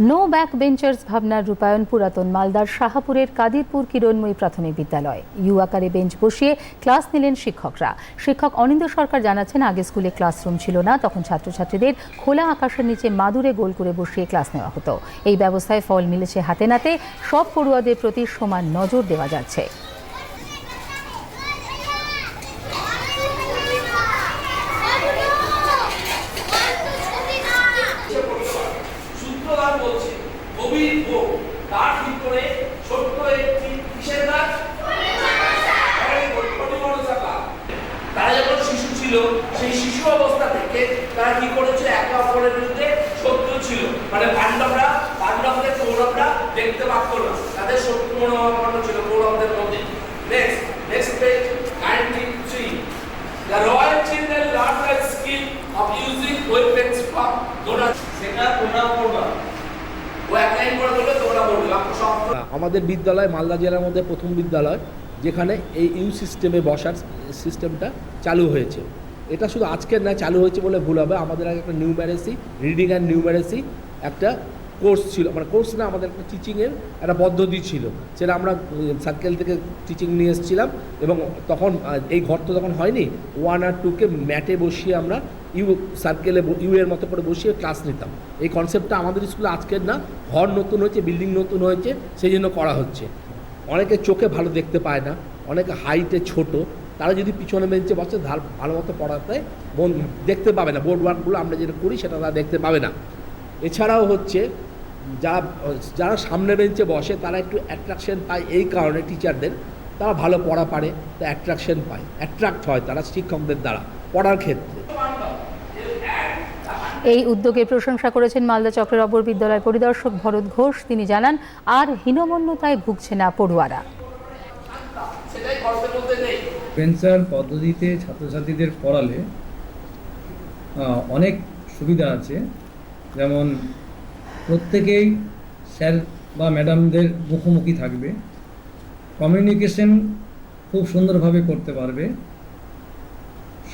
No back benchers ভাবনার রূপায়ণ পুরাতন মালদার শাহাপুরের কাদিরপুর কিরণময়ী প্রাথমিক বিদ্যালয়। ইউ আকারে বেঞ্চ বসিয়ে ক্লাস নিলেন শিক্ষকরা। শিক্ষক অনিন্দ সরকার জানাচ্ছেন, আগে স্কুলে ক্লাসরুম ছিল না, তখন ছাত্রছাত্রীদের খোলা আকাশের নিচে মাদুরে গোল করে বসিয়ে ক্লাস নেওয়া হতো। এই ব্যবস্থায় ফল মিলেছে হাতে নাতে। সব পড়ুয়াদের প্রতি সমান নজর দেওয়া যাচ্ছে। সূত্রধার বলছে। গভীর ভোগ। তার ভিতরে ছোট্ট একটি কিসের গাছ। তারা যখন শিশু ছিল, সেই শিশু অবস্থা থেকে তারা কি করেছে একে অপরের বিরুদ্ধে শত্রু ছিল। মানে পাণ্ডবরা পাণ্ডবদের কৌরবরা দেখতে পারত না। তাদের শত্রু মনোভাবাপন্ন ছিল কৌরবদের মধ্যে। Next next page ninety three The royal children learn the skill of using weapons from donors. সেটা তোমরা করবা আমাদের বিদ্যালয়, মালদা জেলার মধ্যে প্রথম বিদ্যালয়, যেখানে এই ইউ সিস্টেমে বসার সিস্টেমটা চালু হয়েছে। এটা শুধু আজকের না চালু হয়েছে বলে ভুল হবে। আমাদের আগে একটা নিউম্যারেসি রিডিং অ্যান্ড নিউম্যারেসি একটা কোর্স ছিল মানে কোর্স না, আমাদের একটা টিচিংয়ের একটা পদ্ধতি ছিল, সেটা আমরা সার্কেল থেকে টিচিং নিয়ে এসেছিলাম এবং তখন এই ঘর তো তখন হয়নি ওয়ান আর টুকে ম্যাটে বসিয়ে আমরা ইউ সার্কেলে ইউ এর মতো করে বসিয়ে ক্লাস নিতাম। এই কনসেপ্টটা আমাদের স্কুলে আজকের না, ঘর নতুন হয়েছে বিল্ডিং নতুন হয়েছে, সেই জন্য করা হচ্ছে। অনেকে চোখে ভালো দেখতে পায় না, অনেকে হাইটে ছোট, তারা যদি পিছনে বেঞ্চে বসে ভালো মতো পড়াতে দেখতে পাবে না বোর্ড ওয়ার্কগুলো আমরা যেটা করি, সেটা তারা দেখতে পাবে না। এছাড়াও হচ্ছে যারা যারা সামনে বেঞ্চে বসে তারা একটু অ্যাট্রাকশন পায় এই কারণে টিচারদের তারা ভালো পড়া পারে তা অ্যাট্রাকশন পায় অ্যাট্রাক্ট হয় তারা শিক্ষকদের দ্বারা পড়ার ক্ষেত্রে। এই উদ্যোগের প্রশংসা করেছেন মালদা চক্রের অপর বিদ্যালয় পরিদর্শক ভরত ঘোষ। তিনি জানান আর হীনমন্যতায় ভুগছে না পড়ুয়ারা। ভেঞ্চার পদ্ধতিতে ছাত্রছাত্রীদের পড়ালে অনেক সুবিধা আছে। যেমন প্রত্যেকেই স্যার বা ম্যাডামদের মুখোমুখি থাকবে। কমিউনিকেশন খুব সুন্দরভাবে করতে পারবে।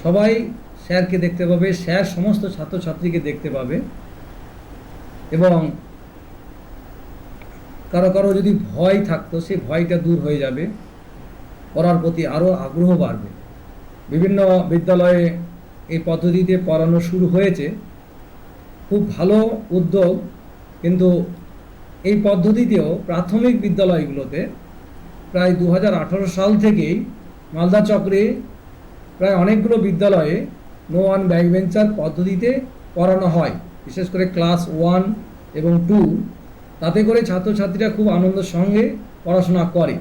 সবাই স্যারকে দেখতে পাবে, স্যার সমস্ত ছাত্রছাত্রীকে দেখতে পাবে। এবং কারও কারও যদি ভয় থাকতো সেই ভয়টা দূর হয়ে যাবে। পড়ার প্রতি আরও আগ্রহ বাড়বে। বিভিন্ন বিদ্যালয়ে এই পদ্ধতিতে পড়ানো শুরু হয়েছে। খুব ভালো উদ্যোগ, কিন্তু এই পদ্ধতিতেও প্রাথমিক বিদ্যালয়গুলোতে প্রায় দু হাজার আঠারো সাল থেকেই মালদা চক্রে প্রায় অনেকগুলো বিদ্যালয়ে নো ওয়ান ব্যাকবেঞ্চার পদ্ধতিতে পড়ানো হয়, বিশেষ করে ক্লাস ওয়ান এবং টু তাতে করে ছাত্রছাত্রীরা খুব আনন্দের সঙ্গে পড়াশোনা করে।